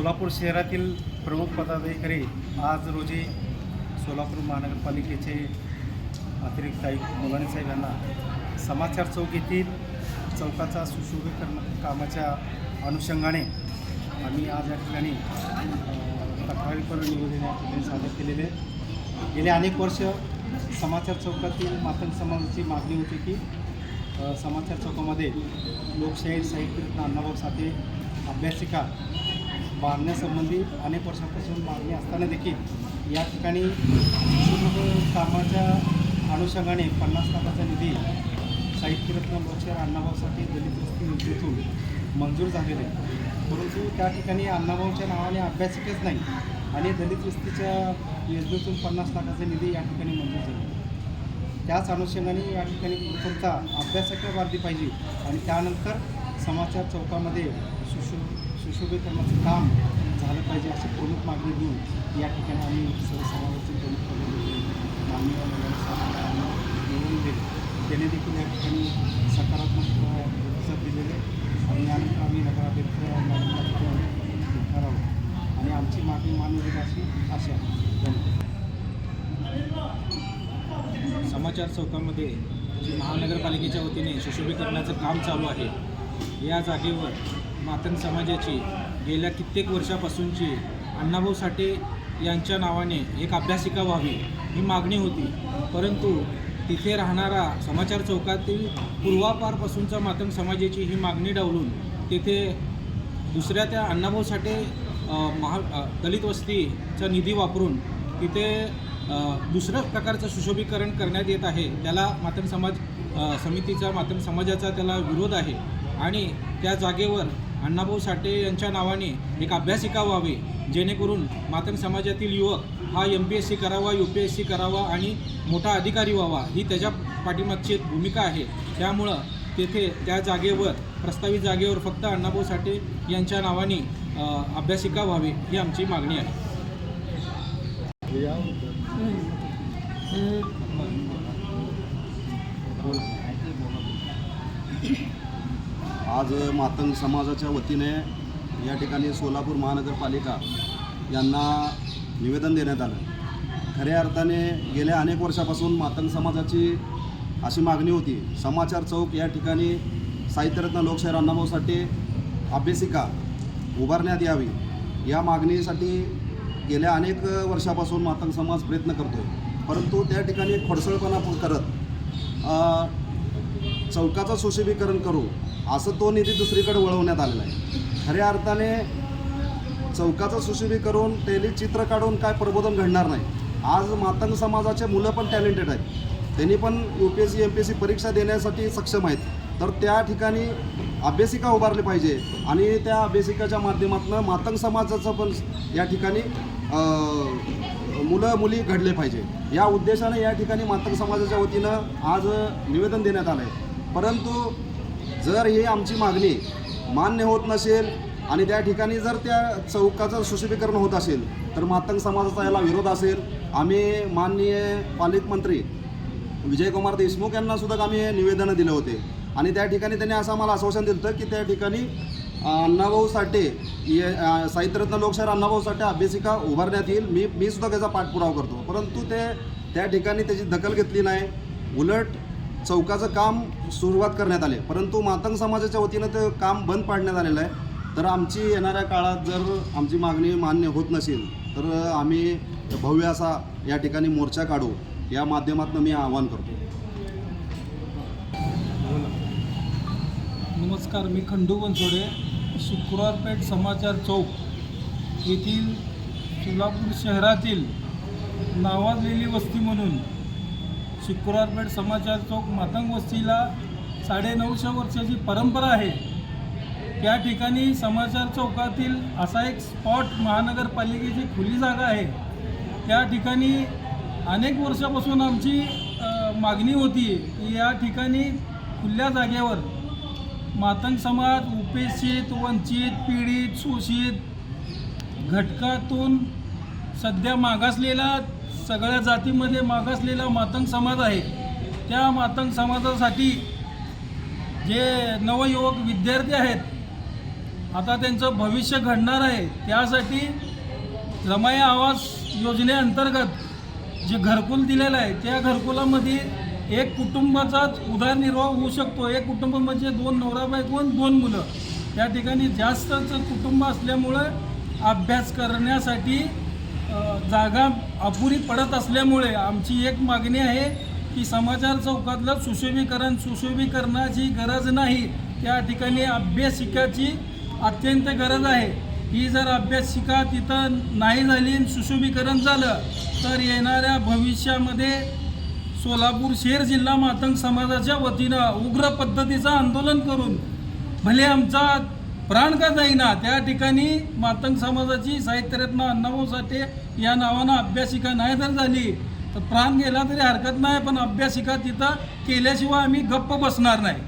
सोलापूर शहरातील प्रमुख पदाधिकारी आज रोजी सोलापूर महानगरपालिकेचे अतिरिक्त आयुक्त मुलानी साहेब यांना समाचार चौक येथील चौकाचा सुशोभीकरण कामाच्या अनुषंगाने आम्ही आज या ठिकाणी अ, तक्रारीपर निवेदन या ठिकाणी सादर केलेले गेले अनेक वर्ष समाचार चौकातील मातंग समाजाची मागणी होती की समाचार चौकामध्ये लोकशाही साहित्य अण्णाभाऊ साठे अभ्यासिका बांधण्यासंबंधी अनेक वर्षापासून मागणी असताना देखील या ठिकाणी कामाच्या अनुषंगाने पन्नास लाखाचा निधी साहित्यरत्न लोकशाहीर अण्णाभाऊसाठी दलित वस्ती योजनेतून मंजूर झालेले परंतु त्या ठिकाणी अण्णाभाऊच्या नावाने अभ्यासिकच नाही आणि दलित वस्तीच्या योजनेतून पन्नास लाखाचा निधी या ठिकाणी मंजूर झाला त्याच अनुषंगाने या ठिकाणी प्रथमता अभ्यासक वाढली पाहिजे आणि त्यानंतर समाचार चौकामध्ये सुशो सुशोभीकरणाचं काम झालं पाहिजे अशी प्रमुख मागणी घेऊन या ठिकाणी आम्ही सर्व समाजाचे प्रमुख पदाधिकारी माननीय मुलांना त्याने देखील या ठिकाणी सकारात्मक प्रतिसाद दिलेले आणि यानंतर आम्ही नगराध्यक्ष करावं आणि आमची मागणी मान्य होईल अशी आशा आहे. समाचार चौकामध्ये जे महानगरपालिकेच्या वतीने सुशोभीकरणाचं काम चालू आहे या जागेवर मातन समाजाची गेल्या कित्येक वर्षापासूनची अण्णाभाऊ साठे यांच्या नावाने एक अभ्यासिका व्हावी ही मागणी होती. परंतु तिथे राहणारा समाचार चौकातील पूर्वापारपासूनचा मातन समाजाची ही मागणी डावलून तिथे दुसऱ्या त्या अण्णाभाऊ साठे महा दलित वस्तीचा निधी वापरून तिथे दुसऱ्या प्रकारचं सुशोभीकरण करण्यात येत आहे. त्याला मातन समाज समितीचा मातंग समाजाचा त्याला विरोध आहे. आणि त्या जागेवर अण्णाभाऊ साठे यांच्या नावाने एक अभ्यासिका व्हावी जेणेकरून मातंग समाजातील युवक हा एम पी एस सी करावा यू पी एस सी करावा आणि मोठा अधिकारी व्हावा ही त्याच्या पाठीमागची एक भूमिका आहे. त्यामुळं तेथे त्या जागेवर प्रस्तावित जागेवर फक्त अण्णाभाऊ साठे यांच्या नावाने अभ्यासिका व्हावी ही आमची मागणी आहे. आज मातंग समाजाच्या वतीने या ठिकाणी सोलापूर महानगरपालिका यांना निवेदन देण्यात आलं. खऱ्या अर्थाने गेल्या अनेक वर्षापासून मातंग समाजाची अशी मागणी होती समाचार चौक या ठिकाणी साहित्यरत्न लोकशाहीर अण्णाभाऊ साठे अभ्यासिका उभारण्यात यावी या मागणीसाठी गेल्या अनेक वर्षापासून मातंग समाज प्रयत्न करतो आहे परंतु त्या ठिकाणी खोडसळपणा करत चौकाचं सुशोभीकरण करू असं तो निधी दुसरीकडे वळवण्यात आलेला आहे. खऱ्या अर्थाने चौकाचं सुशोभीकरण टेली चित्र काढून काय प्रबोधन घडणार नाही. आज मातंग समाजाचे मुलं पण टॅलेंटेड आहेत. त्यांनी पण U P S C M P S C परीक्षा देण्यासाठी सक्षम आहेत. तर त्या ठिकाणी अभ्यासिका उभारली पाहिजे आणि त्या अभ्यासिकाच्या माध्यमातून मातंग समाजाचं पण या ठिकाणी मुलं मुली घडले पाहिजे. या उद्देशाने या ठिकाणी मातंग समाजाच्या वतीनं आज निवेदन देण्यात आलं आहे परंतु जर ही आमची मागणी मान्य होत नसेल आणि त्या ठिकाणी जर त्या चौकाचं सुशोभीकरण होत असेल तर मातंग समाजाचा याला विरोध असेल. आम्ही माननीय पालकमंत्री विजयकुमार देशमुख यांना सुद्धा आम्ही हे निवेदनं दिले होते. आणि त्या ठिकाणी त्यांनी असं आम्हाला आश्वासन दिलं होतं की त्या ठिकाणी अण्णाभाऊ साठे ये- साहित्यरत्न लोकशाहीर अण्णाभाऊ साठे अभ्यासिका उभारण्यात येईल. मी मी सुद्धा त्याचा पाठपुरावा करतो. परंतु ते त्या ठिकाणी त्याची दखल घेतली नाही. उलट चौकाचं काम सुरुवात करण्यात आले. परंतु मातंग समाजाच्या वतीनं ते काम बंद पाडण्यात आलेलं आहे. तर आमची येणाऱ्या काळात जर आमची मागणी मान्य होत नसेल तर आम्ही भव्य असा या ठिकाणी मोर्चा काढू या माध्यमातून मी आवाहन करतो. नमस्कार मी खंडू बनसोडे शुक्रवारपेठ समाचार चौक येथील सोलापूर शहरातील नावाजलेली वस्ती म्हणून शुक्रवारपेठ समाचार चौक मातंग वस्तीला साडेनऊशे वर्षाची परंपरा आहे त्या ठिकाणी समाचार चौकातील असा एक स्पॉट महानगरपालिकेची खुली जागा आहे. त्या ठिकाणी अनेक वर्षापासून आमची मागणी होती की या ठिकाणी खुल्या जागेवर मातंग समाज उपेक्षित वंचित पीडित शोषित घटकातून सध्या मागासलेला सगळ्या जातीमध्ये मागासलेला मातंग समाज आहे. त्या मातंग समाजासाठी जे नवयुवक विद्यार्थी आहेत आता त्यांचं भविष्य घडणार आहे. त्यासाठी रमाई आवास योजनेअंतर्गत जे घरकुल दिलेलं आहे त्या घरकुलामध्ये एक कुटुंबाचाच उदरनिर्वाह होऊ शकतो. एक कुटुंब म्हणजे दोन नवरा बायको आणि दोन मुलं. त्या ठिकाणी जास्तच कुटुंब असल्यामुळं अभ्यास करण्यासाठी जागा अपुरी पडत असल्यामुळे आमची एक मागणी आहे की समाचार चौकातलं सुशोभीकरण सुशोभीकरणाची गरज नाही. त्या ठिकाणी अभ्यासिकाची अत्यंत गरज आहे. ही जर अभ्यासिका तिथं नाही झाली सुशोभीकरण झालं तर येणाऱ्या भविष्यामध्ये सोलापूर शहर जिल्हा मातंग समाजाच्या वतीनं उग्र पद्धतीचं आंदोलन करून भले आमचा प्राण का जाईना? त्या ठिकाणी मातंग समाजाची साहित्यरत्न अण्णाभाऊ साठे या नावानं अभ्यासिका नाही जर झाली. तर प्राण गेला तरी हरकत नाही पण अभ्यासिका तिथं केल्याशिवाय आम्ही गप्प बसणार नाही.